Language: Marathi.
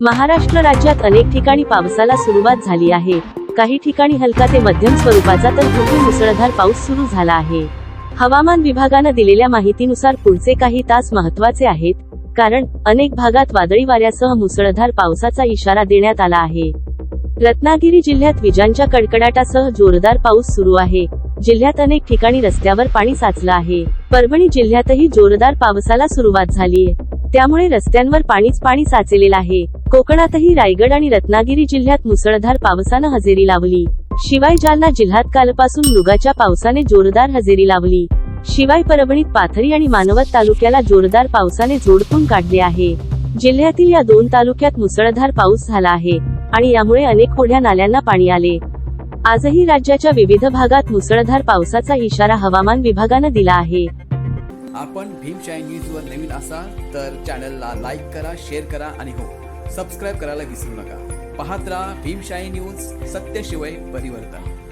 महाराष्ट्र राज्यात अनेक ठिकाणी पावसाला सुरुवात झाली आहे. काही ठिकाणी हलका ते मध्यम स्वरूपाचा तर कुठे मुसळधार पाऊस सुरू झाला आहे. हवामान विभागानं दिलेल्या माहितीनुसार पुढचे काही तास महत्त्वाचे आहेत कारण अनेक भागात वादळी वाऱ्यासह मुसळधार पावसाचा इशारा देण्यात आला आहे. रत्नागिरी जिल्ह्यात विजांच्या कडकडाटासह जोरदार पाऊस सुरू आहे. जिल्ह्यात अनेक ठिकाणी रस्त्यावर पाणी साचलं आहे. परभणी जिल्ह्यातही जोरदार पावसाला सुरुवात झालीय. त्यामुळे रस्त्यांवर पाणीच पाणी साचलेलं आहे. कोकणातही रायगड आणि रत्नागिरी जिल्ह्यात मुसळधार पावसानं हजेरी लावली. शिवाय जालना जिल्ह्यात कालपासून मृगाच्या पावसाने जोरदार हजेरी लावली. शिवाय परभणीत पाथरी आणि मानवत तालुक्याला जोरदार पावसाने जोडपून काढले आहे. जिल्ह्यातील या दोन तालुक्यात मुसळधार पाऊस झाला आहे आणि यामुळे अनेक ओढ्या नाल्यांना पाणी आले. आजही राज्याच्या विविध भागात मुसळधार पावसाचा इशारा हवामान विभागानं दिला आहे. आपण भीमशाही न्यूजवर नवीन असाल तर चॅनलला लाईक करा शेअर करा आणि हो सबस्क्राईब करायला विसरू नका. पाहत राहा भीमशाही न्यूज सत्यशिवाय परिवर्तन.